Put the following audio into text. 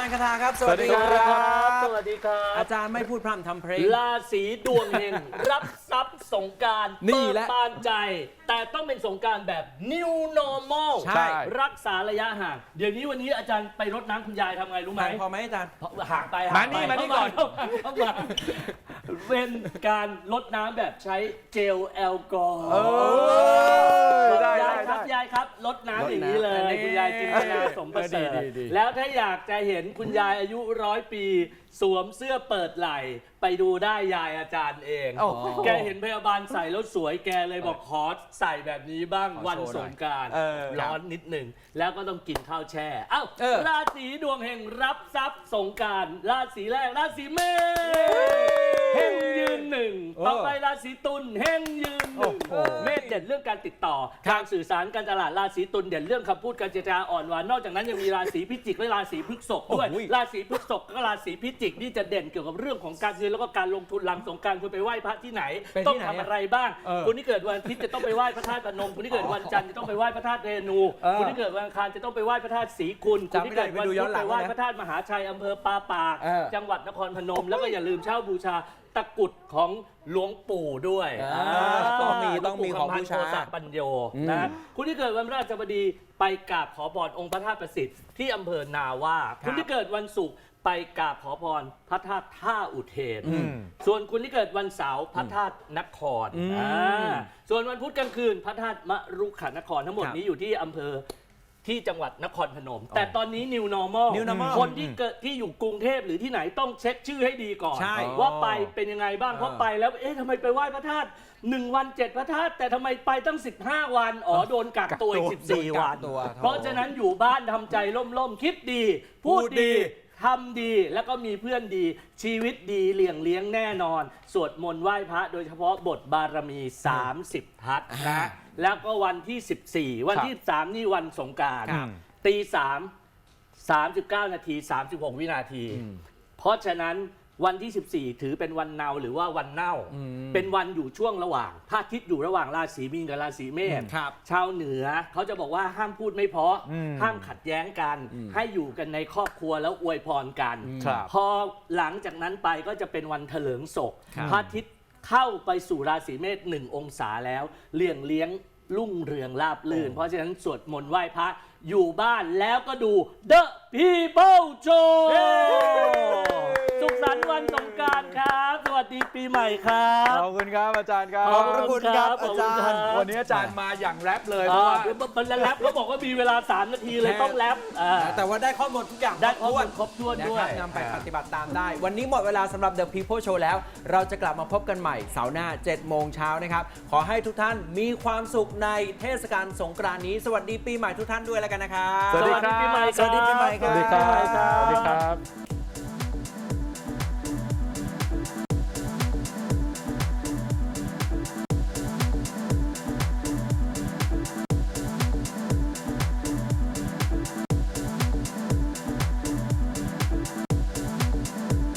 ารย์คาถาครับ สวัสดีครับสวัสดีครัอาบจารย์ไม่พูดพร่ำทำเพลง ราศีดวงเฮง รับทรัพย์สงกรารนี่แหละ บานใจ แต่ต้องเป็นสงกรารแบบ new normal ใช่ รักษาระยะห่าง เดี๋ยวนี้วันนี้อาจารย์ไปรดน้ำคุณยายทำไงรู้ไหมห่างพอไหมอาจารย์ ห่างไปมาห่างนี่ไปมานี่เข้ก่อนเข้ามาเข้ามาเป็นการลดน้ำแบบใช้เจลแอลกอฮอล์ ดน้ำอย่างนี้เลลดยน้ำคุณยายจินตนาสมประเสริฐเออดีดีดีแล้วถ้าอยากจะเห็นคุณยายอายุร้อยปี สวมเสื้อเปิดไหล่ ไปดูได้ยายอาจารย์เองโอ้โหแกเห็นพยาบาลใส่แล้วสวยแกเลยบอกขอใส่แบบนี้บ้างขอวันโชว์หสน่อยงกรารเออร้อนนิดหนึ่ง แล้วก็ต้องกินข้าวแช่เอ้าเออราศีดวงเฮงรับทรัพย์สงกรารราศีแรกราศีเมษเฮงยืน หนึ่งเออต่อไปราศีตุลเฮงยืนหนึ่งโอ้โห เมษเด่นเรื่องการติดต่อการสื่อสารการตลาดราศีตุลเด่นเรื่องคำพูดการเจรจาอ่อนหวานนอกจากนั้นยังมีราศีพิจิกและราศีพฤษภด้วย โอ้โห ราศีพฤษภก็ราศีพิจิกนี่จะเด่นเกี่ยวกับเรื่องของการเงินแล้วก็การลงทุนหลังสงกรารคุณไปไหว้พระที่ไหน เป็นที่ต้องไหนทำอะอะไรบ้าง เออคนที่เกิดวันอาทิตย์จะต้องไปไหว้พระธาตุพนมคนที่เกิดวันจันทร์จะต้องไปไหว้พระธาตุเรนูเออคนที่เกิดวันอังคารจะต้องไปไหว้พระธาตุศรีคุณคนจำไม่ที่ได้เกิดวันไปดูย้พุอนธหลัไปงไหว้นะ พระธาตุมหาชัยอำเภอปาปาก เออ จังหวัดนครพนมแล้วก็อย่าลืมเช่าบูชาตะกรุดของหลวงปู่ด้วยอ่าต้องมีต้องมีของบูชา หลวปู่คำพันธ์โคสะปัญโยอืมนะคุณที่เกิดวันพฤหัสบดีไปกราบขอพรองค์พระธาตุประสิทธิ์ที่อำเภอนาว่า คุณที่เกิดวันศุกร์ไปกราบขอพรพระธาตุท่าอุเทนอืมส่วนคุณที่เกิดวันเสาร์พระธาตุนครอืมอ่าส่วนวันพุธกลางคืนพระธาตุมรุขานครทั้งหมดครับ นี้อยู่ที่อำเภอ ที่จังหวัดนครพนม แต่ตอนนี้ new normal New normal คนที่เกิดที่อยู่กรุงเทพหรือที่ไหนต้องเช็คชื่อให้ดีก่อน ใช่ว่าไปเป็นยังไงบ้างเออเพราะไปแล้วเอ๊ะทำไมไปไหว้พระธาตุหนึ่งวันเจ็ดพระธาตุแต่ทำไมไปตั้ง 15 วัน อ๋อโดนกักตัวอีกโดน14กัวักนตัวเพราะฉะนั้นอยู่บ้านทำใจล่มๆ คิดดี พูดพูดดีดี ทำดีแล้วก็มีเพื่อนดี ชีวิตดีเลี่ยงเลี้ยงแน่นอน สวดมนต์ไหว้พระโดยเฉพาะบทบารมี 30 ทัศน์อ่านะ แล้วก็วันที่ 14 วันที่ 3 นี่วันสงกรารครับ ตีสาม39 นาที 36 วินาที เพราะฉะนั้น วันที่ 14 ถือเป็นวันเนาหรือว่าวันเน่า อืม เป็นวันอยู่ช่วงระหว่างพระอาทิตย์อยู่ระหว่างราศีมีนกับราศีเมษ ครับ ชาวเหนือเขาจะบอกว่าห้ามพูดไม่เพราะ อืมห้ามขัดแย้งกัน อืมให้อยู่กันในครอบครัวแล้วอวยพรกัน ครับพอหลังจากนั้นไปก็จะเป็นวันเถลิงศกครับ พระอาทิตย์เข้าไปสู่ราศีเมษหนึ่งองศาแล้วเลี่ยงเลี้ยงรุ่งเรืองราบลื่น เพราะฉะนั้นสวดมนต์ไหว้พระอยู่บ้านแล้วก็ดู The People Show สุขสันต์วันสงกรารครับ สวัสดีปี ใหม่ครับ ขอบคุณครับอาจารย์ครับขอบพระคุณครับขอาอบจาคุณครย์ วันนี้อาจารย์มาอย่างแรปเลยเพราะว่ามันแรปเขาบอกว่ามีเวลา 3 นาทีเลยต้องแรปอ่าแต่ว่าได้ข้อมูลทุกอย่างได้ข้อมูลครบถ้วนด้วย นำไปปฏิบัติตามได้ วันนี้หมดเวลาสำหรับ The People Show แล้ว เราจะกลับมาพบกันใหม่เสาร์หน้า 7 โมงเช้านะครับ ขอให้ทุกท่านมีความสุขในเทศกาลสงกรานต์นี้ สวัสดีปีใหม่ทุกท่านด้วยแล้วกันนะครับ สวัสดีสวัสดีปีใหม่สวัสดีปีใหม่ครับ สวัสดีครับสวัสดีครับ